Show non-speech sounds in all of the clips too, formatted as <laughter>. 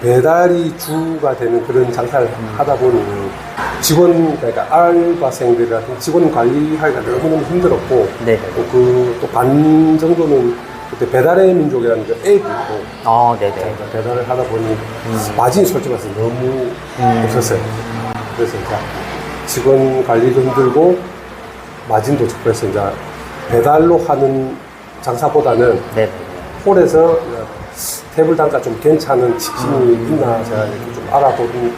배달이 주가 되는 그런 장사를 하다 보니 직원 그러니까 알바생들이라든지 직원 관리하기가 너무너무 힘들었고 네네. 또그 반 정도는 그때 배달의 민족이라는 그 앱이 있고 아, 네네. 그러니까 배달을 하다 보니 마진이 솔직히 말해서 너무 없었어요. 그래서 이제 직원 관리도 힘들고 마진도 적고 그래서 이제 배달로 하는 장사보다는 네네. 홀에서 테이블 단가 좀 괜찮은 치킨이 있나 제가 이렇게 좀 알아보는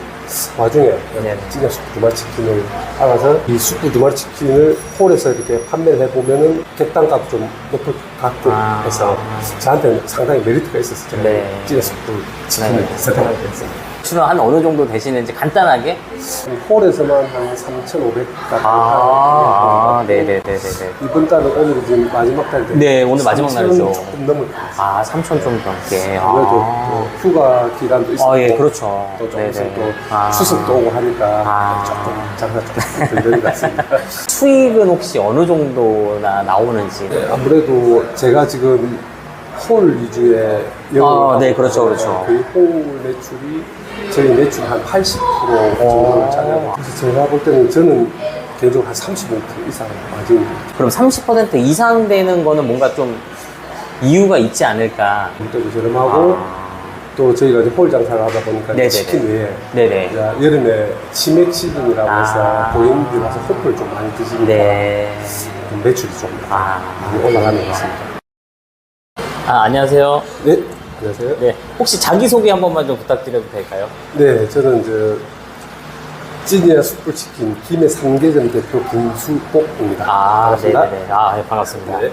와중에 네네. 찌개 숯불 두마리 치킨을 알아서 이 숯불 두마리 치킨을 홀에서 이렇게 판매를 해보면은 객단가도 좀 높을 것 같고 아. 해서 저한테는 상당히 메리트가 있었어요. 네. 찌개 숯불 치킨을 네. 선택하게 됐어 요. 출연 한 어느 정도 되시는지 간단하게? 홀에서만 한 3,500까지 아, 네네네네네. 이번 달은 오늘 지금 마지막 달인데 네, 오늘 마지막 날이죠. 조금 넘을 것 같아요. 아, 3천 좀 넘게. 아무래도 아. 또 휴가 기간도 있었고 아, 예, 그렇죠. 또 네네. 또 아. 추석도 오고 하니까 아. 조금 장사 조금 들리는 것 같습니다. <laughs> 수익은 혹시 어느 정도나 나오는지? 네, 아무래도 제가 지금 홀 위주의 영업을 아, 네, 그렇죠, 그렇죠. 거의 홀 매출이 저희 매출 한80% 정도를 오. 차지하고 그래서 제가 볼 때는 저는 개인적으로 한 35% 이상 마진 그럼 30% 이상 되는 거는 뭔가 좀 이유가 있지 않을까? 물때도 저렴하고 아. 또 저희가 이제 홀 장사를 하다 보니까 네네네. 치킨 외에 네네. 이제 여름에 치맥 시즌이라고 해서 아. 고객님들이 와서 호프를 좀 많이 드시니까 네. 좀 매출이 좀 아. 많이 올라가는 것 같습니다. 아, 안녕하세요. 네, 안녕하세요. 네, 네. 혹시 자기소개 한 번만 좀 부탁드려도 될까요? 저는 이제 찌니아 숯불치킨 김해 삼계점 대표 김수복입니다. 아, 반갑습니다. 네네네. 아, 네, 반갑습니다. 네.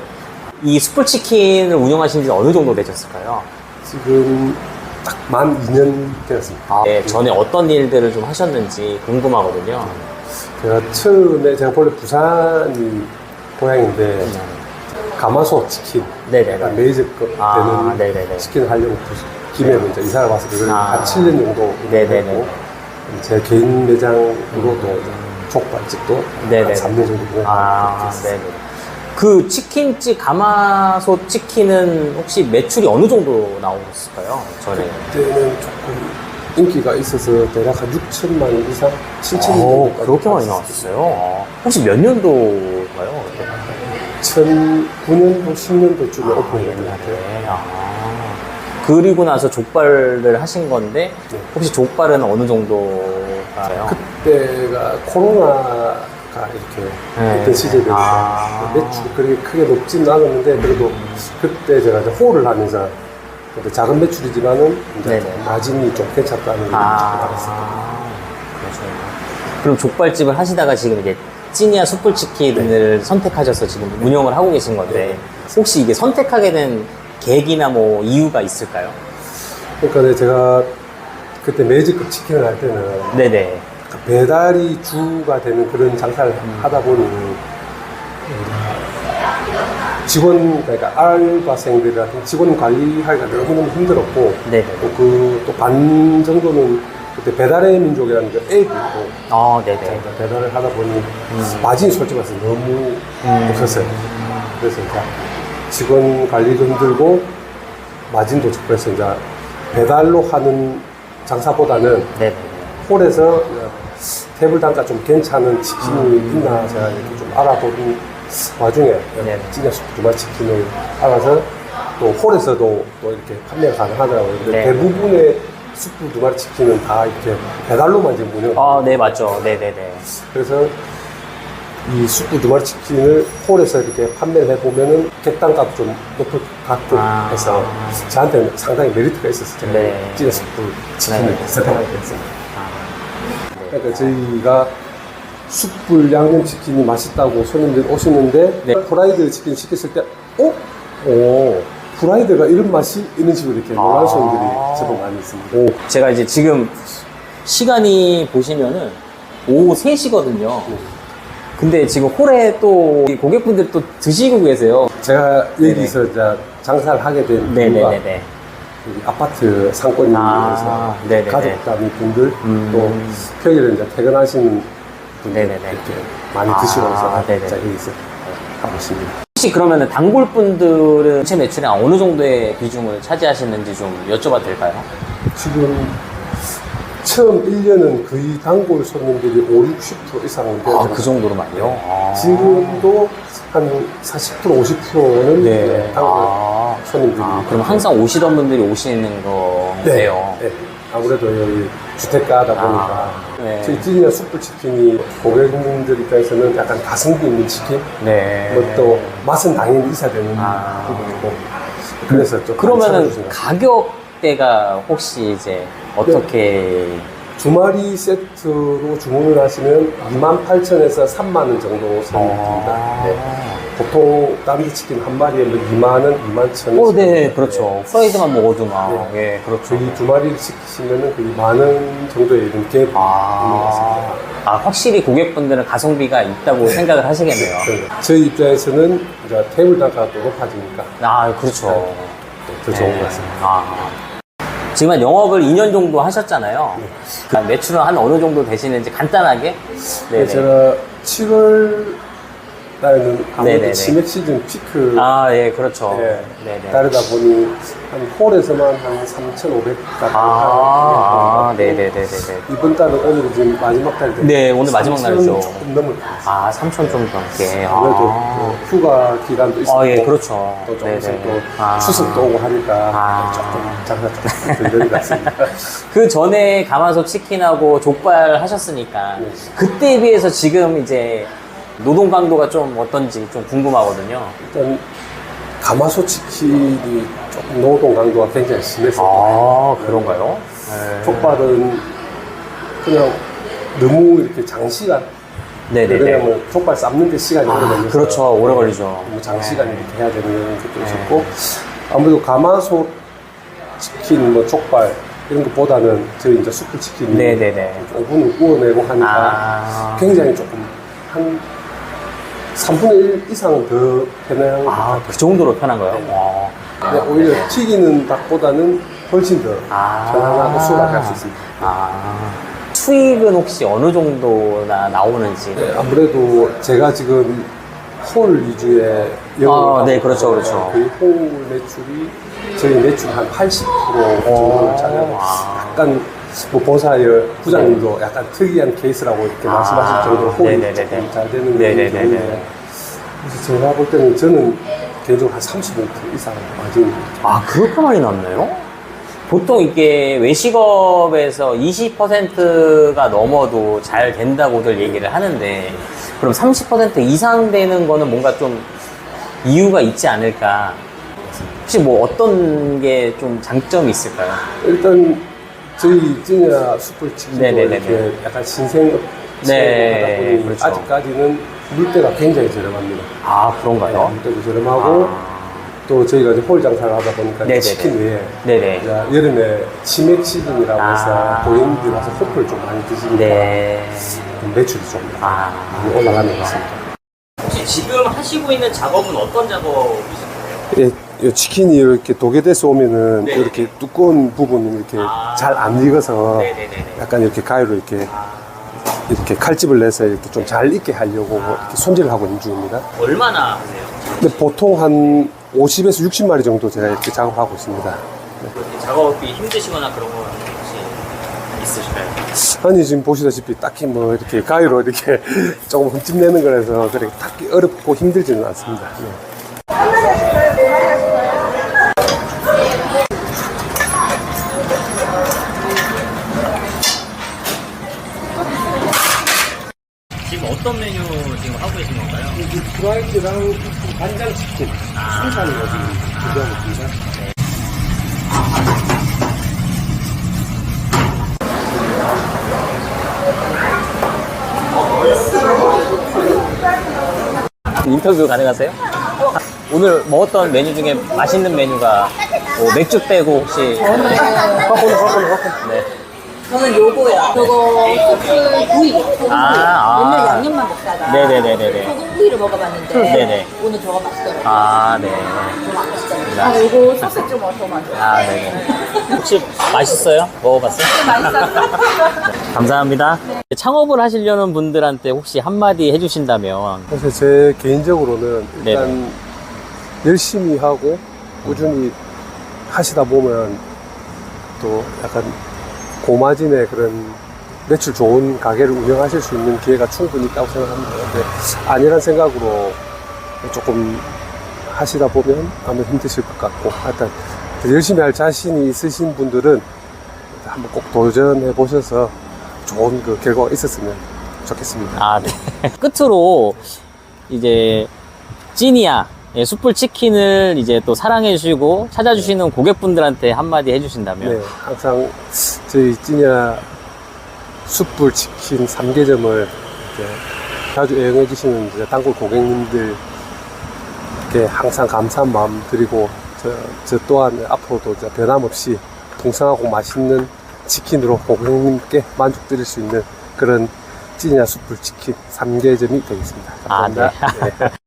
이 숯불치킨을 운영하신 지 어느 정도 되셨을까요? 지금 딱 만 2년 되었습니다. 아, 네, 전에 어떤 일들을 좀 하셨는지 궁금하거든요. 제가 처음에 제가 원래 부산이 고향인데 가마솥 치킨 네네네. 약간 메이저급 되는 아, 네네네. 치킨을 하려고 부산- 김해로 이제 이사를 와서 그걸 아. 한 7년 정도 네네네. 했고 제 개인 매장으로 도 족발집도 네네네. 한 3년 정도 아. 네네. 그 치킨집 가마솥 치킨은 혹시 매출이 어느 정도 나오셨을까요? 전에. 그때는 조금 인기가 있어서 대략 한 6천만 원 이상, 7천 원 그렇게 많이. 나왔었어요. 아, 혹시 몇 년도가요? 2009년도, 10년도쯤에 아, 오픈했던 것 같아요. 아. 그리고 나서 족발을 하신 건데 네. 혹시 족발은 어느 정도가요? 그때가 코로나가 이렇게 네. 있던 시절이니까 아. 매출이 그렇게 크게 높지는 않았는데 그래도 그때 제가 이제 홀을 하면서 근데 작은 매출이지만은 이제 네네. 마진이 좀 괜찮다는 걸. 아, 그러시구나. 그럼 족발집을 하시다가 지금 이 제 찌니아 숯불치킨을 선택하셔서 지금 운영을 하고 계신 건데 네. 혹시 이게 선택하게 된 계기나 뭐 이유가 있을까요? 그러니까 네, 제가 그때 매직급 치킨을 할 때는 네네. 그 배달이 주가 되는 그런 장사를 음. 하다 보니 직원 그러니까 알바생들이라든지 직원 관리하기가 너무너무 힘들었고 네네. 또 그 또 반 정도는 그때 배달의 민족이라는 그 앱이 있고 아, 네네. 그러니까 배달을 하다 보니 마진이 솔직히 말해서 너무 음. 없었어요. 그래서 이제 직원 관리도 힘들고 마진도 적고 그래서 이제 배달로 하는 장사보다는 네네. 홀에서 테이블 단가 좀 괜찮은 치킨이 있나 제가 이렇게 좀 알아보는 와중에 네. 숯불 두마리 치킨을 알아서 또 홀에서도 또 이렇게 판매가 가능하더라고요. 근데 네. 대부분의 숯불 두마리 치킨은 다 이렇게 배달로만 지금 운영. 아, 네, 맞죠. 네네네. 그래서 이 숯불 두마리 치킨을 홀에서 이렇게 판매를 해보면은 객단가도 좀 높을 것 같고 아. 해서 저한테는 상당히 메리트가 있었어요. 제가 네. 찌개 숯불 치킨을 네. 선택하게 됐어요. 아, 그러니까 저희가 숯불 양념 치킨이 맛있다고 손님들 오시는데 네. 프라이드 치킨 시켰을 때 어? 오 프라이드가 이런 맛이 이런 식으로 이렇게 놀란 아. 손님들이 제법 많이 있습니다. 오, 제가 이제 지금 시간이 보시면은 오후 3시거든요. 근데 지금 홀에 또 고객분들 또 드시고 계세요. 제가. 여기서 이제 장사를 하게 된 이유가 네네네네. 여기 아파트 상권이면서 아, 네네네. 가족 단위 분들 음. 또 평일에 이제 퇴근하신 분들 네네네. 이렇게 많이 아, 드시고 해서 네네네. 자, 여기서 있습니다. 혹시 그러면은 단골 분들은 전체 매출의 어느 정도의 비중을 차지하시는지 좀 여쭤봐도 될까요? 지금 처음 1년은 거의 단골 손님들이 5, 60% 이상은 아, 되었잖아요. 그 정도로 많이요? 아. 지금도 한 40%, 50%는 네. 단골 아. 손님들이. 아, 그럼 항상 오시던 분들이 오시는 거예요? 네. 아무래도 여기 주택가다 보니까 아, 네. 저희 찌니나 숯불 치킨이 고객님들 입장에서는 약간 가성비 있는 치킨 네. 뭐또 맛은 당연히 있어야 되는 아. 부분이고 그래서 좀 그러면은 가격대가 혹시 이제 어떻게 주말이 세트로 주문을 하시면 28,000에서 3만 원 정도 선입니다. 아. 네. 보통 땀비 치킨 한 마리에 뭐 2만 원, 2만1천 어, 네, 그렇죠. 프라이드만 먹어도 막, 네. 예, 그렇죠. 저희 두 마리를 시키시면은 거의 만원 갭이 있는 것 아, 같습니다. 아, 확실히 고객분들은 가성비가 있다고 생각을 하시겠네요. 네. 저희 입장에서는 이제 테이블 단가가 또 높아지니까 아, 그렇죠. 더 좋은 것 같습니다. 아. 지금 한 영업을 2년 정도 하셨잖아요. 그 매출은 한 어느 정도 되시는지 간단하게? 네. 네, 제가 7월 달에는 아무래도 네네네. 치맥 시즌 피크 아, 예, 그렇죠. 예, 네네. 따르다 보니 한 홀에서만 한 3,500까지 아, 아, 네네네네네. 이번 달은 오늘 지금 마지막 달인데 네, 오늘 마지막 3,000 날이죠. 조금 넘을 것 같아요. 아, 3천 좀 넘게. 아무래도 아, 또 휴가 기간도 있었고 아, 예, 그렇죠. 또 조금 네네. 또 아. 추석도 오고 하니까 아. 조금 장사가 조금 들리는 것 같습니다. <laughs> 그 전에 가마솥 치킨하고 족발 하셨으니까 네. 그때에 비해서 지금 이제 노동 강도가 좀 어떤지 좀 궁금하거든요. 일단 가마솥 치킨이 조금 노동 강도가 굉장히 심했어요. 아 그런가요? 네. 족발은 그냥 너무 이렇게 장시간 네네네. 왜냐면 족발 삶는 데 시간이 오래 아, 걸려서 그렇죠. 오래 걸리죠. 너무 장시간 네. 이렇게 해야 되는 것도 있었고 아무래도 가마솥 치킨, 뭐 족발 이런 것보다는 저희 이제 숯불 치킨이 네네네. 오븐을 구워내고 하니까 아, 굉장히 조금 한 3분의 1 이상은 더 편한 것 아, 같아요. 그 정도로 편한 거예요? 네. 와. 근데 오히려 튀기는 닭보다는 훨씬 더 아. 편안하고 수월하게 할수 있습니다. 아, 수익은 혹시 어느 정도나 나오는지? 네, 아무래도 제가 지금 홀 위주의 영업을 아, 네, 그렇죠, 그렇죠. 거의 홀 매출이 저희 매출 한 80% 정도를 차지하고 아. 약간 뭐 본사의 부장님도 약간 특이한 케이스라고 이렇게 아, 말씀하실 정도로 홀이 네네네네. 잘 되는. 경우인데 그래서 제가 볼 때는 저는 개인적으로 한 35% 이상 마진 아, 그렇게 많이 남나요? 보통 이게 외식업에서 20%가 넘어도 잘 된다고들 얘기를 하는데, 그럼 30% 이상 되는 거는 뭔가 좀 이유가 있지 않을까? 혹시 뭐 어떤 게 좀 장점이 있을까요? 일단 저희 찌냐 숯불 치킨도 네네네네. 이렇게 약간 신생업 네, 하다 보니 그렇죠. 아직까지는 물때가 굉장히 저렴합니다. 아, 그런가요? 물때도 저렴하고 아, 또 저희가 이제 홀 장사를 하다 보니까 네네네. 치킨 외에 네네. 이제 여름에 치맥 시즌이라고 해서 아. 고객님들이 와서 호프를 좀 많이 드시니까 네. 좀 매출이 좀 아. 많이 올라가는 것 같습니다. 혹시 지금 하시고 있는 작업은 어떤 작업이신가요? 예, 이 치킨이 이렇게 도개돼서 오면은 네. 이렇게 두꺼운 부분이 이렇게 아. 잘 안 익어서 네네네네. 약간 이렇게 가위로 이렇게 아, 이렇게 칼집을 내서 이렇게 좀 잘 익게 하려고 이렇게 손질을 하고 있는 중입니다. 얼마나 하세요? 근데 보통 한 50에서 60마리 정도 제가 이렇게 작업하고 있습니다. 작업이 힘드시거나 그런 건 혹시 있으실까요? 아니 지금 보시다시피 딱히 뭐 이렇게 가위로 이렇게 <laughs> 조금 흠집 내는 거라서 그렇게 딱히 어렵고 힘들지는 않습니다. 네. 어떤 메뉴 지금 하고 계신 건가요? 프라이드랑 간장 치킨 순차는 지금 준비하고 있습니다. 인터뷰 가능하세요? 오늘 먹었던 메뉴 중에 맛있는 메뉴가 뭐 맥주 빼고 혹시 네. 저는 요거요. 저거 소스 구이. 소금 아, 아. 구이. 옛날 양념만 먹다가 네네네네네. 소금 구이를 먹어봤는데 네네. 오늘 저거 맛있더라고요. 아, 네. 저거 맛있더라고요. 아, 요거 소스 좀 얻어만 줘. 아, 네네. 혹시 맛있어요? 먹어봤어요? 맛있었어? <laughs> 감사합니다. 창업을 하시려는 분들한테 혹시 한마디 해주신다면 그래서 제 개인적으로는 일단 네네. 열심히 하고 꾸준히 하시다 보면 또 약간 고마진의 그런 매출 좋은 가게를 운영하실 수 있는 기회가 충분히 있다고 생각합니다. 근데 아니란 생각으로 조금 하시다 보면 아마 힘드실 것 같고 하여튼 열심히 할 자신이 있으신 분들은 한번 꼭 도전해 보셔서 좋은 그 결과가 있었으면 좋겠습니다. 아, 네. <laughs> 끝으로 이제 찌니아 예, 숯불 치킨을 이제 또 사랑해 주시고 찾아주시는 고객분들한테 한마디 해주신다면 네, 항상 저희 찌냐 숯불 치킨 3개점을 자주 애용해 주시는 이제 단골 고객님들께 항상 감사한 마음 드리고 저, 저 또한 앞으로도 이제 변함없이 풍성하고 맛있는 치킨으로 고객님께 만족 드릴 수 있는 그런 찌냐 숯불 치킨 3개점이 되겠습니다. 아, 네. 감사합니다. 네. <laughs>